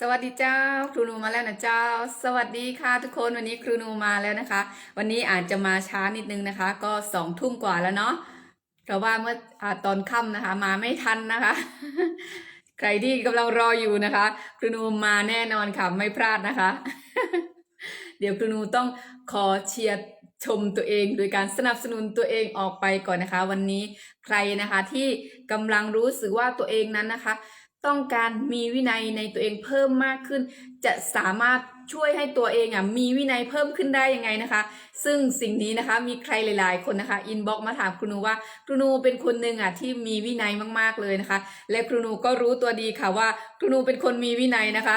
สวัสดีเจ้า ครูนูมาแล้วนะเจ้า สวัสดีค่ะทุกคนวันนี้ครูนูมาแล้วนะคะ วันนี้อาจจะมาช้านิดนึงนะคะ ก็สองทุ่มกว่าแล้วเนาะเพราะว่าเมื่ออตอนค่ำนะคะ มาไม่ทันนะคะ ใครที่กำลังรออยู่นะคะ ครูนูมาแน่นอนค่ะไม่พลาดนะคะ เดี๋ยวครูนูต้องขอเชียร์ชมตัวเองโดยการสนับสนุนตัวเองออกไปก่อนนะคะ วันนี้ใครนะคะที่กำลังรู้สึกว่าตัวเองนั้นนะคะ ต้องการมีวินัยในตัวเองเพิ่มมากขึ้น จะสามารถช่วยให้ตัวเองอะมีวินัยเพิ่มขึ้นได้ยังไงนะคะ ซึ่งสิ่งนี้นะคะมีใครหลาย ๆ คนนะคะอินบ็อกมาถามครูนูว่าครูนูเป็นคนหนึ่งอะที่มีวินัยมากๆเลยนะคะ และครูนูก็รู้ตัวดีค่ะว่าครูนูเป็นคนมีวินัยนะคะ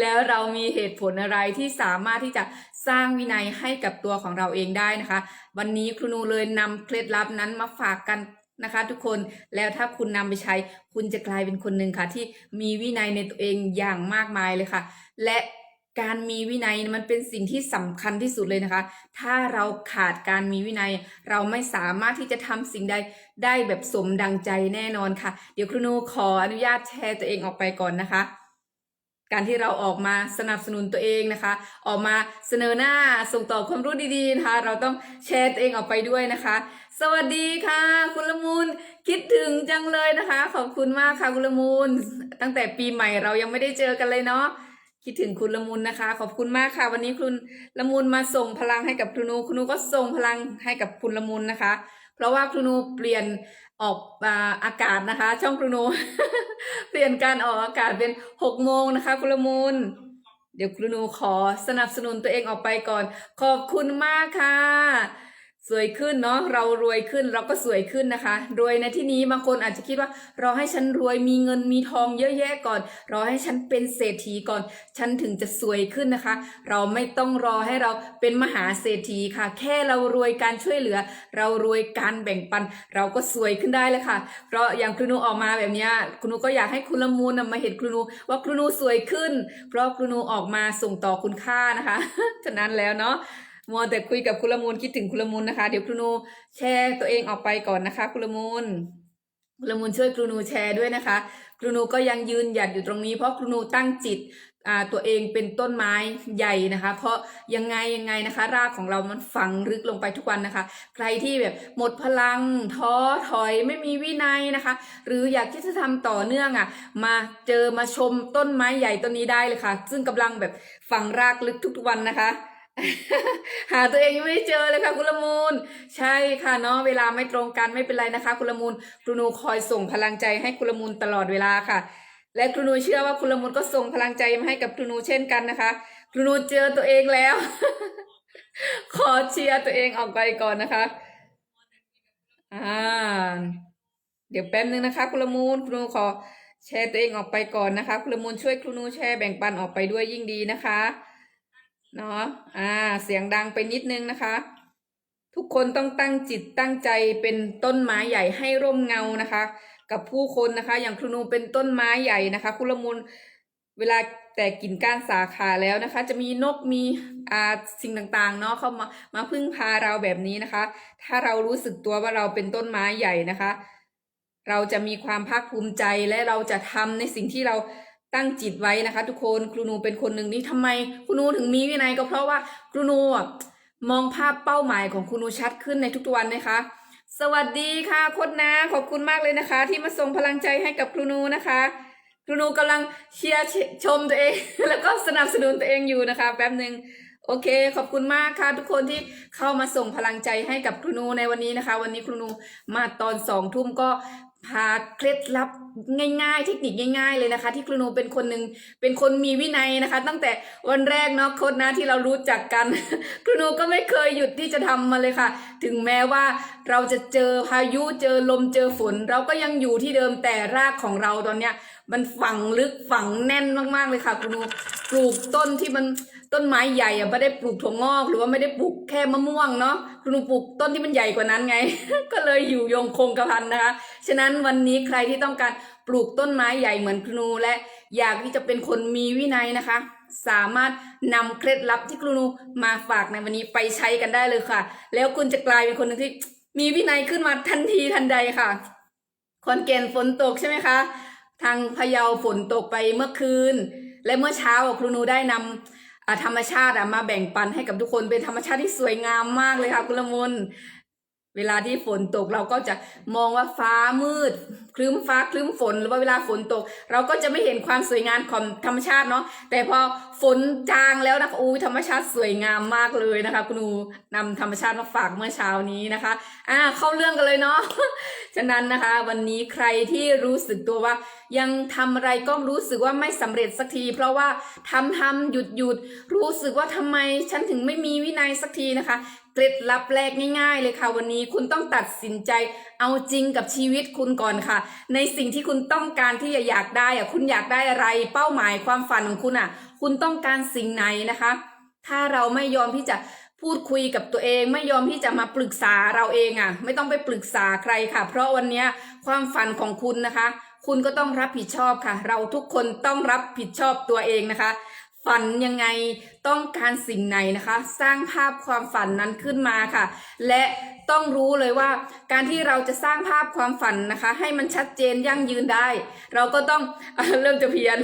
แล้วเรามีเหตุผลอะไรที่สามารถที่จะสร้างวินัยให้กับตัวของเราเองได้นะคะ วันนี้ครูนูเลยนำเคล็ดลับนั้นมาฝากกัน นะคะ ทุกคนแล้วถ้าคุณนำไปใช้ คุณจะกลายเป็นคนหนึ่งค่ะ ที่มีวินัยในตัวเองอย่างมากมายเลยค่ะ และการมีวินัยมันเป็นสิ่งที่สำคัญที่สุดเลยนะคะ ถ้าเราขาดการมีวินัย เราไม่สามารถที่จะทำสิ่งใดได้แบบสมดังใจแน่นอนค่ะ เดี๋ยวครูนูขออนุญาตแชร์ตัวเองออกไปก่อนนะคะ การที่เราออกมาสนับสนุนตัวเองนะคะ ออกมาเสนอหน้าส่งต่อความรู้ดีๆนะคะ เราต้องแชร์ตัวเองออกไปด้วยนะคะ สวัสดีค่ะ คุณละมุนคิดถึงจังเลยนะคะ ขอบคุณมากค่ะคุณละมุนตั้งแต่ปีใหม่เรายังไม่ได้เจอกันเลยเนาะคิดถึงคุณละมุนนะคะ ขอบคุณมากค่ะ วันนี้คุณละมุนมาส่งพลังให้กับครูนูครูนูก็ส่งพลังให้กับคุณละมุนนะคะ เพราะว่าครูนูเปลี่ยน ออกอากาศนะคะ ช่องครูนู เปลี่ยนการออกอากาศเป็นหกโมงนะคะคุณละมุนเดี๋ยวครูนูขอสนับสนุนตัวเองออกไปก่อน ขอบคุณมากค่ะ สวยขึ้นเนาะเรารวยขึ้นเราก็สวยขึ้นนะคะรวยในที่นี้บางคนอาจจะคิดว่า รอให้ฉันรวยมีเงินมีทองเยอะแยะก่อน รอให้ฉันเป็นเศรษฐีก่อน ฉันถึงจะสวยขึ้นนะคะ เราไม่ต้องรอให้เราเป็นมหาเศรษฐีค่ะ แค่เรารวยการช่วยเหลือ เรารวยการแบ่งปัน เราก็สวยขึ้นได้เลยค่ะ เพราะอย่างครูนูออกมาแบบนี้ครูนูก็อยากให้คุณละมูลนมาเห็นครูนูว่าครูนูสวยขึ้น เพราะครูนูออกมาส่งต่อคุณค่านะคะฉะนั้นแล้วเนาะ มัวแต่คุยกับคุณละมูลคิดถึงคุณละมูลนะคะ เดี๋ยวครูนูแชร์ตัวเองออกไปก่อนนะคะคุณละมูลคุณละมูลช่วยครูนูแชร์ด้วยนะคะ ครูนูก็ยังยืนหยัดอยู่ตรงนี้เพราะครูนูตั้งจิตอ่าตัวเองเป็นต้นไม้ใหญ่นะคะ เพราะยังไงยังไงนะคะ รากของเรามันฝังลึกลงไปทุกวันนะคะ ใครที่แบบหมดพลังท้อถอยไม่มีวินัยนะคะ หรืออยากที่จะทำต่อเนื่องอะมาเจอมาชมต้นไม้ใหญ่ต้นนี้ได้เลยค่ะ ซึ่งกำลังแบบฝังรากลึกทุกๆวันนะคะ หาตัวเองยังไม่เจอเลยค่ะคุณละมูล ใช่ค่ะเนาะเวลาไม่ตรงกันไม่เป็นไรนะคะ คุณละมูลครูนูคอยส่งพลังใจให้คุณละมูลตลอดเวลาค่ะ และครูนูเชื่อว่าคุณละมูลก็ส่งพลังใจมาให้กับครูนูเช่นกันนะคะ ครูนูเจอตัวเองแล้ว ขอเชียร์ตัวเองออกไปก่อนนะคะอ่าเดี๋ยวแป๊บนึงนะคะคุณละมูลครูนูขอแชร์ตัวเองออกไปก่อนนะคะคุณละมูลช่วยครูนูแชร์แบ่งปันออกไปด้วยยิ่งดีนะคะ เนาะอ่า เสียงดังไปนิดนึงนะคะ ทุกคนต้องตั้งจิตตั้งใจเป็นต้นไม้ใหญ่ให้ร่มเงานะคะ กับผู้คนนะคะ อย่างครูนูเป็นต้นไม้ใหญ่นะคะ คุณละมุนเวลาแตกกิ่งก้านสาขาแล้วนะคะ จะมีนกมีอ่าสิ่งต่างๆเนาะเข้ามามาพึ่งพาเราแบบนี้นะคะ ถ้าเรารู้สึกตัวว่าเราเป็นต้นไม้ใหญ่นะคะ เราจะมีความภาคภูมิใจและเราจะทำในสิ่งที่เรา ตั้งจิตไว้นะคะ ทุกคนครูนูเป็นคนหนึ่งนี่ทำไมครูนูถึงมีวินัยก็เพราะว่าครูนูมองภาพเป้าหมายของครูนูชัดขึ้นในทุกๆวันนะคะ สวัสดีค่ะโคดนาขอบคุณมากเลยนะคะ ที่มาส่งพลังใจให้กับครูนูนะคะครูนูกำลังเชียร์ชมตัวเอง แล้วก็สนับสนุนตัวเองอยู่นะคะแป๊บหนึ่งโอเค ขอบคุณมากค่ะทุกคนที่เข้ามาส่งพลังใจให้กับครูนูในวันนี้นะคะ วันนี้ครูนูมาตอนสองทุ่มก็ พาเคล็ดลับง่าย ๆ เทคนิคง่าย ๆ เลยนะคะ ที่ครูนูเป็นคนหนึ่งเป็นคนมีวินัยนะคะ ตั้งแต่วันแรกเนาะโค้ดนะที่เรารู้จักกัน ครูนูก็ไม่เคยหยุดที่จะทำมาเลยค่ะ ถึงแม้ว่าเราจะเจอพายุเจอลมเจอฝน เราก็ยังอยู่ที่เดิมแต่รากของเราตอนเนี้ย มันฝังลึกฝังแน่นมากๆเลยค่ะครูนูปลูกต้นที่มัน ต้นไม้ใหญ่อะไม่ได้ปลูกถั่วงอก หรือว่าไม่ได้ปลูกแค่มะม่วงเนาะครูนูปลูกต้นที่มันใหญ่กว่านั้นไง ก็เลยอยู่ยงคงกระพันนะคะ ฉะนั้นวันนี้ใครที่ต้องการปลูกต้นไม้ใหญ่เหมือนครูนูและอยากที่จะเป็นคนมีวินัยนะคะ สามารถนำเคล็ดลับที่ครูนูมาฝากในวันนี้ไปใช้กันได้เลยค่ะ แล้วคุณจะกลายเป็นคนที่มีวินัยขึ้นมาทันทีทันใดค่ะคอนแก่นฝนตกใช่ไหมคะ ทางพะเยาฝนตกไปเมื่อคืน และเมื่อเช้าครูนูได้นำอ่า ธรรมชาติอะมาแบ่งปันให้กับทุกคนเป็นธรรมชาติที่สวยงามมากเลยค่ะคุณละมุน เวลาที่ฝนตกเราก็จะมองว่าฟ้ามืด คลึ้มฟ้าคลึ้มฝน หรือว่าเวลาฝนตก เราก็จะไม่เห็นความสวยงามของธรรมชาติเนาะแต่พอฝนจางแล้วนะคะอู้ธรรมชาติสวยงามมากเลยนะคะ คุณอูนำธรรมชาติมาฝากเมื่อเช้านี้นะคะ อ่าเข้าเรื่องกันเลยเนาะฉะนั้นนะคะ วันนี้ใครที่รู้สึกตัวว่า ยังทำอะไรก็รู้สึกว่าไม่สำเร็จสักที เพราะว่าทำทำหยุดหยุดรู้สึกว่าทำไมฉันถึงไม่มีวินัยสักทีนะคะ เคล็ดลับแรกง่ายๆ เลยค่ะ วันนี้คุณต้องตัดสินใจเอาจริงกับชีวิตคุณก่อนค่ะ ในสิ่งที่คุณต้องการที่จะอยากได้อะคุณอยากได้อะไร เป้าหมายความฝันของคุณอะคุณต้องการสิ่งไหนนะคะ ถ้าเราไม่ยอมที่จะพูดคุยกับตัวเองไม่ยอมที่จะมาปรึกษาเราเองอะ ไม่ต้องไปปรึกษาใครค่ะ เพราะวันนี้ความฝันของคุณนะคะ คุณก็ต้องรับผิดชอบค่ะ เราทุกคนต้องรับผิดชอบตัวเองนะคะ ฝันยังไงต้องการสิ่งไหนนะคะ สร้างภาพความฝันนั้นขึ้นมาค่ะ และต้องรู้เลยว่า การที่เราจะสร้างภาพความฝันนะคะ ให้มันชัดเจนยั่งยืนได้ เราก็ต้องเริ่มจะเพี้ยน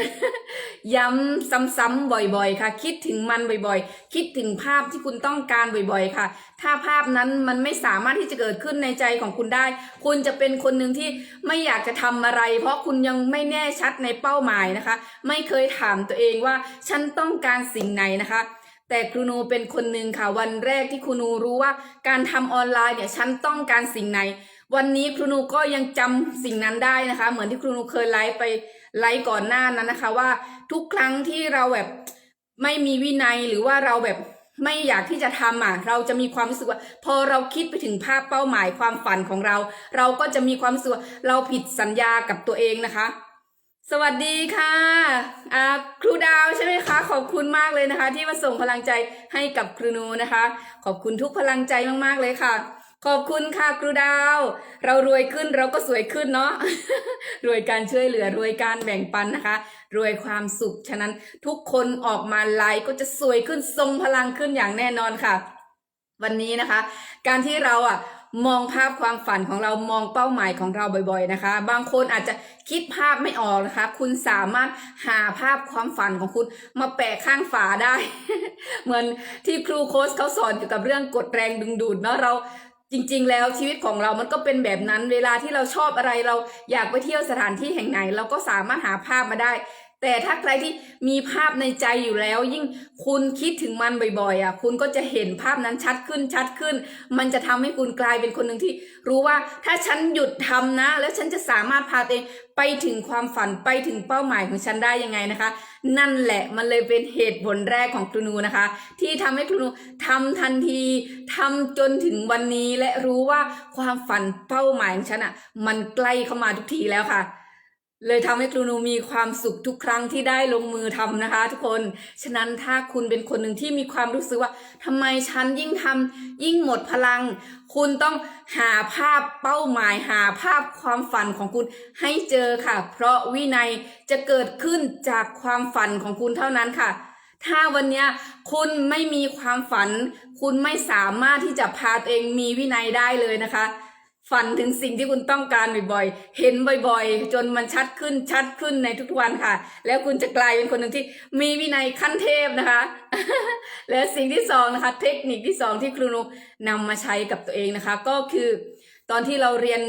ย้ำซ้ำๆบ่อยๆ ค่ะ คิดถึงมันบ่อยๆ คิดถึงภาพที่คุณต้องการบ่อยๆ ค่ะ ถ้าภาพนั้นมันไม่สามารถที่จะเกิดขึ้นในใจของคุณได้ คุณจะเป็นคนหนึ่งที่ไม่อยากจะทำอะไร เพราะคุณยังไม่แน่ชัดในเป้าหมายนะคะ ไม่เคยถามตัวเองว่าฉันต้องการสิ่งไหนนะคะแต่ครูนูเป็นคนหนึ่งค่ะวันแรกที่ครูนูรู้ว่าการทำออนไลน์เนี่ยฉันต้องการสิ่งไหน วันนี้ครูนูก็ยังจำสิ่งนั้นได้นะคะ เหมือนที่ครูนูเคยไลฟ์ไปไลฟ์ก่อนหน้านั้นนะคะ ว่าทุกครั้งที่เราแบบไม่มีวินัยหรือว่าเราแบบ ไม่อยากที่จะทำอะเราจะมีความรู้สึกว่า พอเราคิดไปถึงภาพเป้าหมายความฝันของเรา เราก็จะมีความรู้สึกว่าเราผิดสัญญากับตัวเองนะคะสวัสดีค่ะอ่าครูดาวใช่ไหมคะ ขอบคุณมากเลยนะคะ ที่มาส่งพลังใจให้กับครูนูนะคะ ขอบคุณทุกพลังใจมากๆเลยค่ะ ขอบคุณค่ะครูดาว เรารวยขึ้นเราก็สวยขึ้นเนาะรวยการช่วยเหลือรวยการแบ่งปันนะคะ รวยความสุข ฉะนั้นทุกคนออกมาไลฟ์ก็จะสวยขึ้นทรงพลังขึ้นอย่างแน่นอนค่ะ วันนี้นะคะ การที่เราอะมองภาพความฝันของเรามองเป้าหมายของเราบ่อย ๆนะคะ บางคนอาจจะคิดภาพไม่ออกนะคะ คุณสามารถหาภาพความฝันของคุณมาแปะข้างฝาได้ เหมือนที่ครูโค้ชเขาสอนเกี่ยวกับเรื่องกดแรงดึงดูดเนาะเราจริง ๆ แล้วชีวิตของเรามันก็เป็นแบบนั้น เวลาที่เราชอบอะไรเราอยากไปเที่ยวสถานที่แห่งไหน เราก็สามารถหาภาพมาได้ แต่ถ้าใครที่มีภาพในใจอยู่แล้ว ยิ่งคุณคิดถึงมันบ่อยๆอะคุณก็จะเห็นภาพนั้นชัดขึ้นชัดขึ้น มันจะทำให้คุณกลายเป็นคนหนึ่งที่ รู้ว่าถ้าฉันหยุดทำนะ แล้วฉันจะสามารถพาตัวเองไปถึงความฝันไปถึงเป้าหมายของฉันได้ยังไงนะคะ นั่นแหละมันเลยเป็นเหตุผลแรกของครูนูนะคะ ที่ทำให้ครูนูทำทันทีทำจนถึงวันนี้และรู้ว่าความฝันเป้าหมายของฉันอะมันใกล้เข้ามาทุกทีแล้วค่ะ เลยทำให้ครูนูมีความสุขทุกครั้งที่ได้ลงมือทำนะคะ ทุกคน ฉะนั้นถ้าคุณเป็นคนหนึ่งที่มีความรู้สึกว่าทำไมฉันยิ่งทำยิ่งหมดพลัง คุณต้องหาภาพเป้าหมายหาภาพความฝันของคุณให้เจอค่ะ เพราะวินัยจะเกิดขึ้นจากความฝันของคุณเท่านั้นค่ะ ถ้าวันนี้คุณไม่มีความฝัน คุณไม่สามารถที่จะพาตัวเองมีวินัยได้เลยนะคะ ฝันถึงสิ่งที่คุณต้องการบ่อยๆ เห็นบ่อยๆ จนมันชัดขึ้นชัดขึ้นในทุกวันค่ะ แล้วคุณจะกลายเป็นคนหนึ่งที่มีวินัยขั้นเทพนะคะ และสิ่งที่สองนะคะ เทคนิคที่สองที่ครูนุนำมาใช้กับตัวเองนะคะ ก็คือตอนที่เราเรียน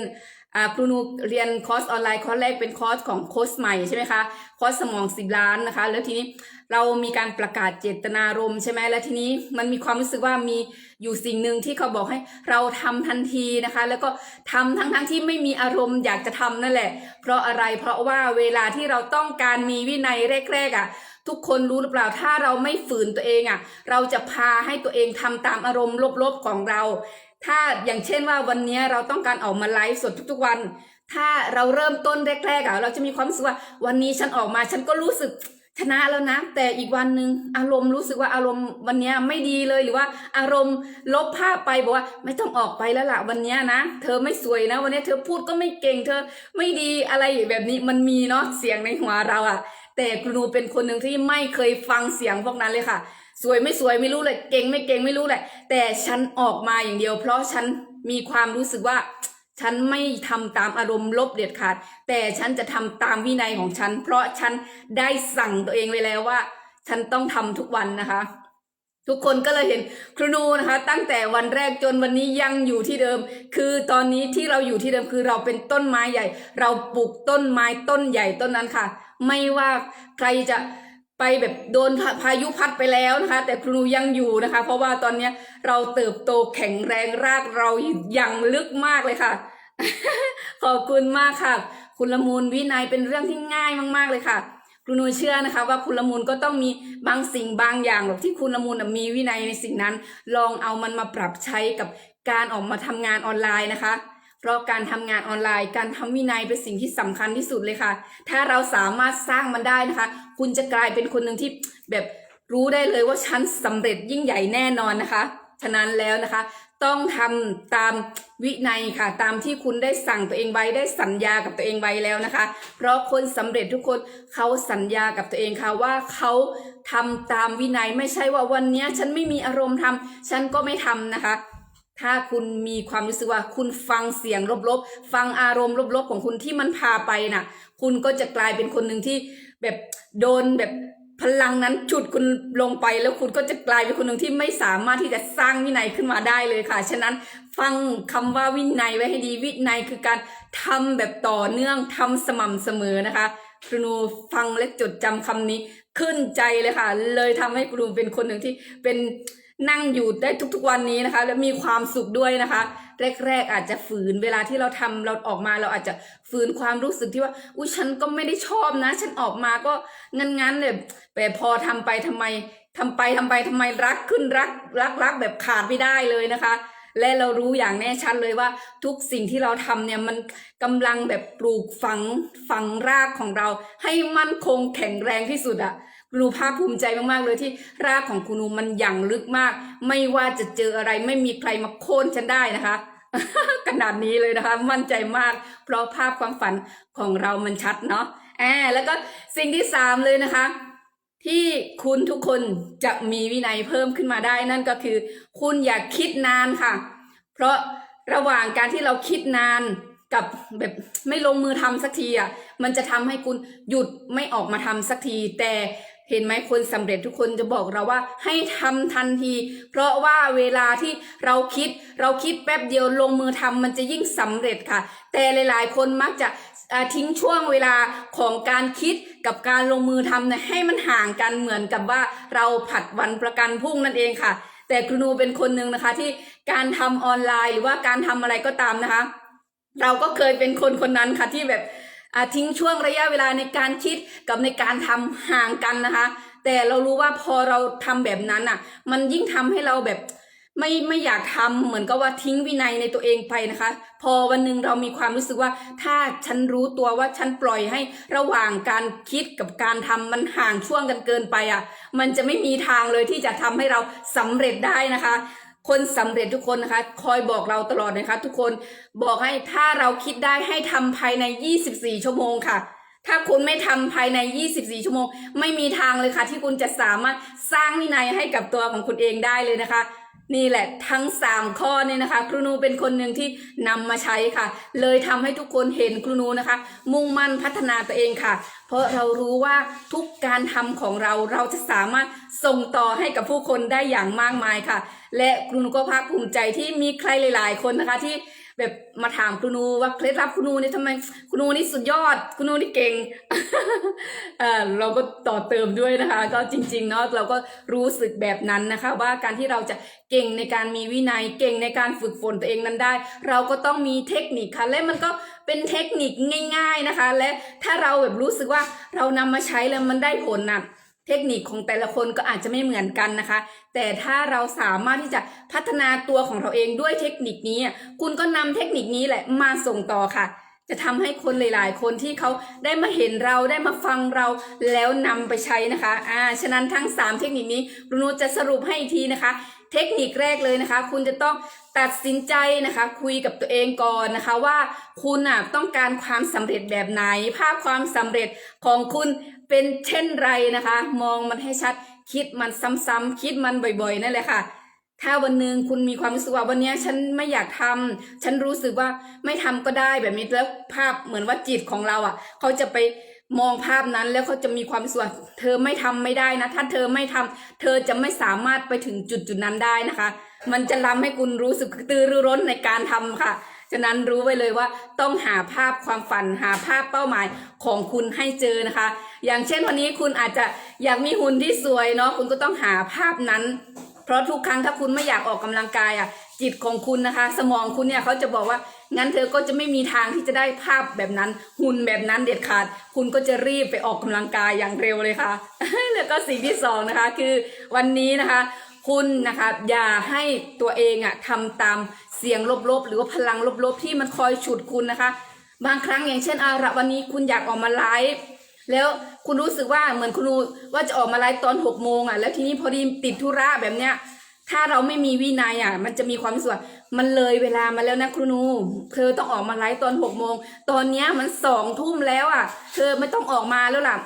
ครูนูเรียนคอร์สออนไลน์คอร์สแรกเป็นคอร์สของโค้ชใหม่ใช่ไหมคะคอร์สสมองสิบล้านนะคะ แล้วทีนี้เรามีการประกาศเจตนารมณ์ใช่ไหมแล้วทีนี้มันมีความรู้สึกว่ามีอยู่สิ่งหนึ่งที่เขาบอกให้เราทำทันทีนะคะ แล้วก็ทำทั้งทั้งๆที่ไม่มีอารมณ์อยากจะทำนั่นแหละ เพราะอะไรเพราะว่าเวลาที่เราต้องการมีวินัยแรกๆอะทุกคนรู้หรือเปล่าถ้าเราไม่ฝืนตัวเองอะ เราจะพาให้ตัวเองทำตามอารมณ์ลบๆของเรา ถ้าอย่างเช่นว่าวันนี้เราต้องการออกมาไลฟ์สดทุกๆวัน ถ้าเราเริ่มต้นแรกๆอะเราจะมีความรู้สึกว่าวันนี้ฉันออกมาฉันก็รู้สึกชนะแล้วนะ แต่อีกวันหนึ่งอารมณ์รู้สึกว่าอารมณ์วันนี้ไม่ดีเลยหรือว่า อารมณ์ลบภาพไปบอกว่า ไม่ต้องออกไปแล้วล่ะวันนี้นะ เธอไม่สวยนะ วันนี้เธอพูดก็ไม่เก่งเธอไม่ดีอะไรแบบนี้มันมีเนาะเสียงในหัวเราอะแต่ครูเป็นคนหนึ่งที่ไม่เคยฟังเสียงพวกนั้นเลยค่ะ สวยไม่สวยไม่รู้เลยเก่งไม่เก่งไม่รู้แหละ แต่ฉันออกมาอย่างเดียว เพราะฉันมีความรู้สึกว่า ฉันไม่ทำตามอารมณ์ลบเด็ดขาด แต่ฉันจะทำตามวินัยของฉัน เพราะฉันได้สั่งตัวเองไว้แล้วว่า ฉันต้องทำทุกวันนะคะ ทุกคนก็เลยเห็นครูนูนะคะ ตั้งแต่วันแรกจนวันนี้ยังอยู่ที่เดิม คือตอนนี้ที่เราอยู่ที่เดิมคือเราเป็นต้นไม้ใหญ่ เราปลูกต้นไม้ต้นใหญ่ต้นนั้นค่ะ ไม่ว่าใครจะ ไปแบบโดนพายุพัดไปแล้วนะคะ แต่ครูนูยังอยู่นะคะ เพราะว่าตอนนี้เราเติบโตแข็งแรงรากเราอย่างลึกมากเลยค่ะ ขอบคุณมากค่ะ คุณละมูลวินัยเป็นเรื่องที่ง่ายมาก ๆเลยค่ะ ครูนูเชื่อนะคะ ว่าคุณละมูลก็ต้องมีบางสิ่งบางอย่างหรอกที่คุณละมูลมีวินัยในสิ่งนั้น ลองเอามันมาปรับใช้กับการออกมาทำงานออนไลน์นะคะ เพราะการทำงานออนไลน์ การทำวินัยเป็นสิ่งที่สำคัญที่สุดเลยค่ะ ถ้าเราสามารถสร้างมันได้นะคะ คุณจะกลายเป็นคนหนึ่งที่แบบรู้ได้เลยว่าฉันสำเร็จยิ่งใหญ่แน่นอนนะคะ ฉะนั้นแล้วนะคะ ต้องทำตามวินัยค่ะ ตามที่คุณได้สั่งตัวเองไว้ได้สัญญากับตัวเองไว้แล้วนะคะ เพราะคนสำเร็จทุกคนเขาสัญญากับตัวเองค่ะว่าเขาทำตามวินัยไม่ใช่ว่าวันนี้ฉันไม่มีอารมณ์ทำฉันก็ไม่ทำนะคะ ถ้าคุณมีความรู้สึกว่าคุณฟังเสียงลบๆ ฟังอารมณ์ลบๆ ของคุณที่มันพาไปน่ะ คุณก็จะกลายเป็นคนหนึ่งที่แบบโดนแบบพลังนั้นจุดคุณลงไปแล้วคุณก็จะกลายเป็นคนหนึ่งที่ไม่สามารถที่จะสร้างวินัยขึ้นมาได้เลยค่ะ ฉะนั้นฟังคำว่าวินัยไว้ให้ดีวินัยคือการทำแบบต่อเนื่องทำสม่ำเสมอนะคะ ครูนูฟังและจดจำคำนี้ขึ้นใจเลยค่ะ เลยทำให้ครูนูเป็นคนหนึ่งที่เป็น นั่งอยู่ได้ทุกๆวันนี้นะคะ และมีความสุขด้วยนะคะ แรกๆอาจจะฝืนเวลาที่เราทำเราออกมาเราอาจจะฝืนความรู้สึกที่ว่าอุ้ยฉันก็ไม่ได้ชอบนะ ฉันออกมาก็งั้นๆเลยแต่พอทำไปทำไมทำไปทำไปทำไมรักขึ้นรักรักรักแบบขาดไม่ได้เลยนะคะ และเรารู้อย่างแน่ชัดเลยว่าทุกสิ่งที่เราทำเนี่ยมันกำลังแบบปลูกฝังฝังรากของเรา ให้มั่นคงแข็งแรงที่สุดอะ รูภาคภูมิใจมากๆเลยที่รากของคุณนูมันอย่างลึกมาก ไม่ว่าจะเจออะไรไม่มีใครมาโค่นฉันได้นะคะขนาดนี้เลยนะคะ มั่นใจมาก เพราะภาพความฝันของเรามันชัดเนาะแอบแล้วก็สิ่งที่สามเลยนะคะ ที่คุณทุกคนจะมีวินัยเพิ่มขึ้นมาได้นั่นก็คือ คุณอย่าคิดนานค่ะ เพราะระหว่างการที่เราคิดนานกับแบบไม่ลงมือทำสักทีอะมันจะทำให้คุณหยุดไม่ออกมาทำสักทีแต่ เห็นไหมคนสำเร็จทุกคนจะบอกเราว่าให้ทำทันที เพราะว่าเวลาที่เราคิด เราคิดแป๊บเดียวลงมือทำมันจะยิ่งสำเร็จค่ะ แต่หลาย ๆ คนมักจะทิ้งช่วงเวลาของการคิดกับการลงมือทำเนี่ยให้มันห่างกันเหมือนกับว่าเราผัดวันประกันพรุ่งนั่นเองค่ะ แต่ครูนูเป็นคนหนึ่งนะคะที่การทำออนไลน์หรือว่าการทำอะไรก็ตามนะคะ เราก็เคยเป็นคนคนนั้นค่ะที่แบบ ทิ้งช่วงระยะเวลาในการคิดกับในการทำห่างกันนะคะ แต่เรารู้ว่าพอเราทำแบบนั้นอะ มันยิ่งทำให้เราแบบไม่ไม่อยากทำเหมือนกับว่าทิ้งวินัยในตัวเองไปนะคะ พอวันหนึ่งเรามีความรู้สึกว่า ถ้าฉันรู้ตัวว่าฉันปล่อยให้ระหว่างการคิดกับการทำมันห่างช่วงกันเกินไปอะ มันจะไม่มีทางเลยที่จะทำให้เราสำเร็จได้นะคะ คนสำเร็จทุกคนนะคะ คอยบอกเราตลอดนะคะ ทุกคนบอกให้ถ้าเราคิดได้ให้ทำภายใน 24 ชั่วโมงค่ะ ถ้าคุณไม่ทำภายใน 24 ชั่วโมง ไม่มีทางเลยค่ะ ที่คุณจะสามารถสร้างวินัยให้กับตัวของคุณเองได้เลยนะคะนี่แหละทั้ง 3 ข้อนี่นะคะ ครูนูเป็นคนหนึ่งที่นำมาใช้ค่ะ เลยทำให้ทุกคนเห็นครูนูนะคะ มุ่งมั่นพัฒนาตัวเองค่ะ เพราะเรารู้ว่าทุกการทำของเราเราจะสามารถส่งต่อให้กับผู้คนได้อย่างมากมายค่ะ และคุณก็ภาคภูมิใจที่มีใครหลาย ๆ คนนะคะที่ แบบมาถามครูนูว่าเคล็ดลับครูนูนี่ทำไมครูนูนี่สุดยอดครูนูนี่เก่งเออเราก็ต่อเติมด้วยนะคะ ก็จริง ๆ เนาะเราก็รู้สึกแบบนั้นนะคะ ว่าการที่เราจะเก่งในการมีวินัยเก่งในการฝึกฝนตัวเองนั้นได้ เราก็ต้องมีเทคนิคค่ะและมันก็เป็นเทคนิคง่าย ๆนะคะ และถ้าเราแบบรู้สึกว่าเรานำมาใช้แล้วมันได้ผลน่ะ เทคนิคของแต่ละคนก็อาจจะไม่เหมือนกันนะคะ แต่ถ้าเราสามารถที่จะพัฒนาตัวของเราเองด้วยเทคนิคนี้ คุณก็นำเทคนิคนี้แหละมาส่งต่อค่ะ จะทำให้คนหลาย ๆ คนที่เขาได้มาเห็นเราได้มาฟังเราแล้วนำไปใช้นะคะอ่าฉะนั้นทั้ง 3 เทคนิคนี้รุนูจะสรุปให้อีกทีนะคะ เทคนิคแรกเลยนะคะ คุณจะต้องตัดสินใจนะคะ คุยกับตัวเองก่อนนะคะว่าคุณอะต้องการความสำเร็จแบบไหน ภาพความสำเร็จของคุณเป็นเช่นไรนะคะ มองมันให้ชัดคิดมันซ้ำๆคิดมันบ่อยๆ นั่นแหละค่ะ ถ้าวันหนึ่งคุณมีความรู้สึกว่าวันนี้ฉันไม่อยากทำฉันรู้สึกว่าไม่ทำก็ได้แบบนี้แล้วภาพเหมือนว่าจิตของเราอะ เขาจะไป มองภาพนั้นแล้วเขาจะมีความสึกว่าเธอไม่ทำไม่ได้นะ ถ้าเธอไม่ทำเธอจะไม่สามารถไปถึงจุดจุดๆนั้นได้นะคะ มันจะทำให้คุณรู้สึกตือรือร้นในการทำค่ะฉะนั้นรู้ไว้เลยว่าต้องหาภาพความฝันหาภาพเป้าหมายของคุณให้เจอนะคะ อย่างเช่นวันนี้คุณอาจจะอยากมีหุ่นที่สวยเนาะคุณก็ต้องหาภาพนั้น เพราะทุกครั้งถ้าคุณไม่อยากออกกำลังกายอะจิตของคุณนะคะ สมองคุณเนี่ยเขาจะบอกว่า งั้นเธอก็จะไม่มีทางที่จะได้ภาพแบบนั้น หุ่นแบบนั้นเด็ดขาด คุณก็จะรีบไปออกกำลังกายอย่างเร็วเลยค่ะ แล้วก็สิ่งที่สองนะคะ คือวันนี้นะคะ คุณนะคะอย่าให้ตัวเองอะทำตามเสียงลบๆ หรือว่าพลังลบๆ ที่มันคอยฉุดคุณนะคะ บางครั้งอย่างเช่นอาละวันนี้คุณอยากออกมาไลฟ์แล้วคุณรู้สึกว่าเหมือนคุณรู้ว่าจะออกมาไลฟ์ตอนหกโมงอะแล้วทีนี้พอดีติดธุระแบบเนี้ย ถ้าเราไม่มีวินัยอะ มันจะมีความรู้สึกว่ามันเลยเวลามาแล้วนะครูนูเธอต้องออกมาไลฟ์ตอนหกโมงตอนเนี้ยมันสองทุ่มแล้วอะ เธอไม่ต้องออกมาแล้วล่ะ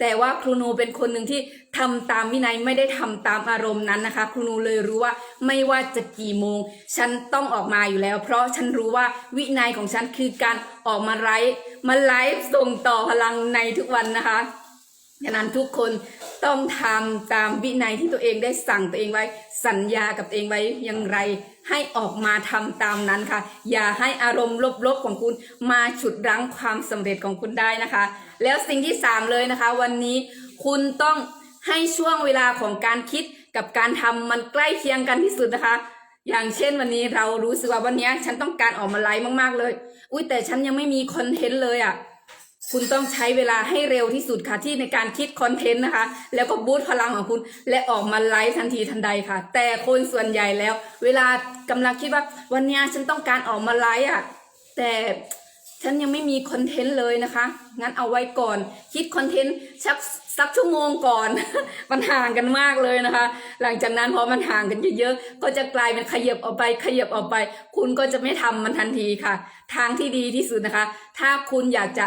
แต่ว่าครูนูเป็นคนหนึ่งที่ทำตามวินัยไม่ได้ทำตามอารมณ์นั้นนะคะ ครูนูเลยรู้ว่าไม่ว่าจะกี่โมง ฉันต้องออกมาอยู่แล้ว เพราะฉันรู้ว่าวินัยของฉันคือการออกมาไลฟ์มาไลฟ์ส่งต่อพลังในทุกวันนะคะ ฉะนั้นทุกคนต้องทำตามวินัยที่ตัวเองได้สั่งตัวเองไว้ สัญญากับตัวเองไว้อย่างไร ให้ออกมาทำตามนั้นค่ะ อย่าให้อารมณ์ลบๆของคุณมาฉุดรั้งความสำเร็จของคุณได้นะคะ แล้วสิ่งที่สามเลยนะคะ วันนี้คุณต้องให้ช่วงเวลาของการคิดกับการทำมันใกล้เคียงกันที่สุดนะคะ อย่างเช่นวันนี้เรารู้สึกว่าวันนี้ฉันต้องการออกมาไลฟ์มากๆเลย อุ้ยแต่ฉันยังไม่มีคอนเทนต์เลยอะ คุณต้องใช้เวลาให้เร็วที่สุดค่ะที่ในการคิดคอนเทนต์นะคะ แล้วก็บูตพลังของคุณ และออกมาไลฟ์ทันทีทันใดค่ะ แต่คนส่วนใหญ่แล้ว เวลากำลังคิดว่าวันนี้ฉันต้องการออกมาไลฟ์อะแต่ฉันยังไม่มีคอนเทนต์เลยนะคะ งั้นเอาไว้ก่อน คิดคอนเทนต์สักสักชั่วโมงก่อน มันห่างกันมากเลยนะคะ หลังจากนั้นพอมันห่างกันเยอะๆ ก็จะกลายเป็นขยับออกไป ขยับออกไป คุณก็จะไม่ทำมันทันทีค่ะ ทางที่ดีที่สุดนะคะ ถ้าคุณอยากจะ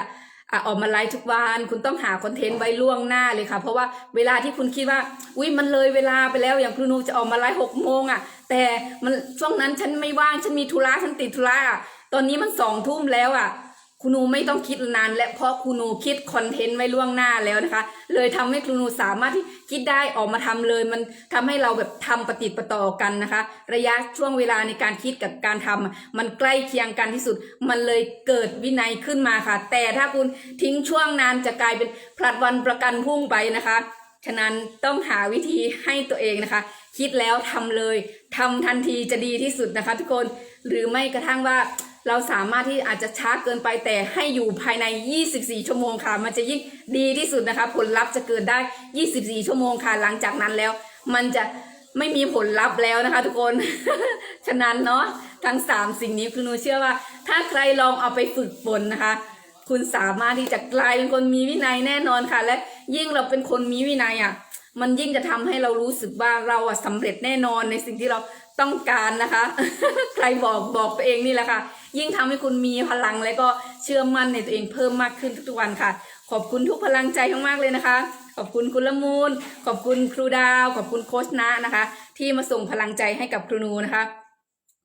อะออกมาไลฟ์ทุกวันคุณต้องหาคอนเทนต์ไว้ล่วงหน้าเลยค่ะ เพราะว่าเวลาที่คุณคิดว่าอุ้ยมันเลยเวลาไปแล้วอย่างครูนูจะออกมาไลฟ์หกโมงอะ แต่มันช่วงนั้นฉันไม่ว่างฉันมีธุระฉันติดธุระอะตอนนี้มันสองทุ่มแล้วอะ ครูนูไม่ต้องคิดนานและเพราะครูนูคิดคอนเทนต์ไว้ล่วงหน้าแล้วนะคะ เลยทำให้ครูนูสามารถที่คิดได้ออกมาทำเลย มันทำให้เราแบบทำปฏิประต่อกันนะคะ ระยะช่วงเวลาในการคิดกับการทำอะมันใกล้เคียงกันที่สุด มันเลยเกิดวินัยขึ้นมาค่ะ แต่ถ้าคุณทิ้งช่วงนานจะกลายเป็นผลัดวันประกันพรุ่งไปนะคะฉะนั้นต้องหาวิธีให้ตัวเองนะคะ คิดแล้วทำเลยทำทันทีจะดีที่สุดนะคะ ทุกคนหรือไม่กระทั่งว่า เราสามารถที่อาจจะช้าเกินไปแต่ให้อยู่ภายใน 24 ชั่วโมงค่ะ มันจะยิ่งดีที่สุดนะคะ ผลลัพธ์จะเกิดได้ 24 ชั่วโมงค่ะ หลังจากนั้นแล้ว มันจะไม่มีผลลัพธ์แล้วนะคะ ทุกคน ฉะนั้นเนาะทั้งสามสิ่งนี้คือหนูเชื่อว่า ถ้าใครลองเอาไปฝึกฝนนะคะ คุณสามารถที่จะกลายเป็นคนมีวินัยแน่นอนค่ะ และยิ่งเราเป็นคนมีวินัยอะมันยิ่งจะทำให้เรารู้สึกว่าเราอะสำเร็จแน่นอนในสิ่งที่เราต้องการนะคะ ใครบอกบอกตัวเองนี่แหละค่ะ ยิ่งทำให้คุณมีพลังและก็เชื่อมั่นในตัวเองเพิ่มมากขึ้นทุกๆวันค่ะ ขอบคุณทุกพลังใจมากๆเลยนะคะ ขอบคุณคุณละมูล ขอบคุณครูดาว ขอบคุณโคชนะนะคะ ที่มาส่งพลังใจให้กับครูนูนะคะ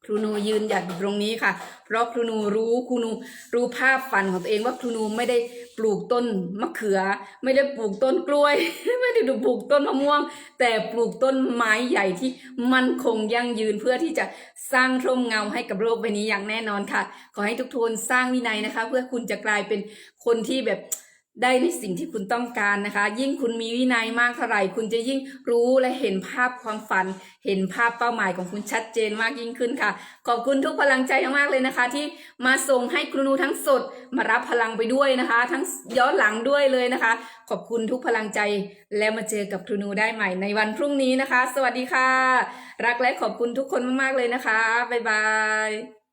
ครูนูยืนหยัดอยู่ตรงนี้ค่ะ เพราะครูนูรู้ครูนูรู้ภาพฝันของตัวเองว่าครูนูไม่ได้ปลูกต้นมะเขือ ไม่ได้ปลูกต้นกล้วย ไม่ได้ปลูกต้นมะม่วง แต่ปลูกต้นไม้ใหญ่ที่มั่นคงยั่งยืนเพื่อที่จะสร้างร่มเงาให้กับโลกใบนี้อย่างแน่นอนค่ะ ขอให้ทุกคนสร้างวินัยนะคะ เพื่อคุณจะกลายเป็นคนที่แบบ ได้ในสิ่งที่คุณต้องการนะคะ ยิ่งคุณมีวินัยมากเท่าไหร่ คุณจะยิ่งรู้และเห็นภาพความฝัน เห็นภาพเป้าหมายของคุณชัดเจนมากยิ่งขึ้นค่ะ ขอบคุณทุกพลังใจมากๆเลยนะคะ ที่มาส่งให้ครูนูทั้งสดมารับพลังไปด้วยนะคะ ทั้งย้อนหลังด้วยเลยนะคะ ขอบคุณทุกพลังใจแล้วมาเจอกับครูนูได้ใหม่ในวันพรุ่งนี้นะคะ สวัสดีค่ะ รักและขอบคุณทุกคนมากๆเลยนะคะบ๊ายบาย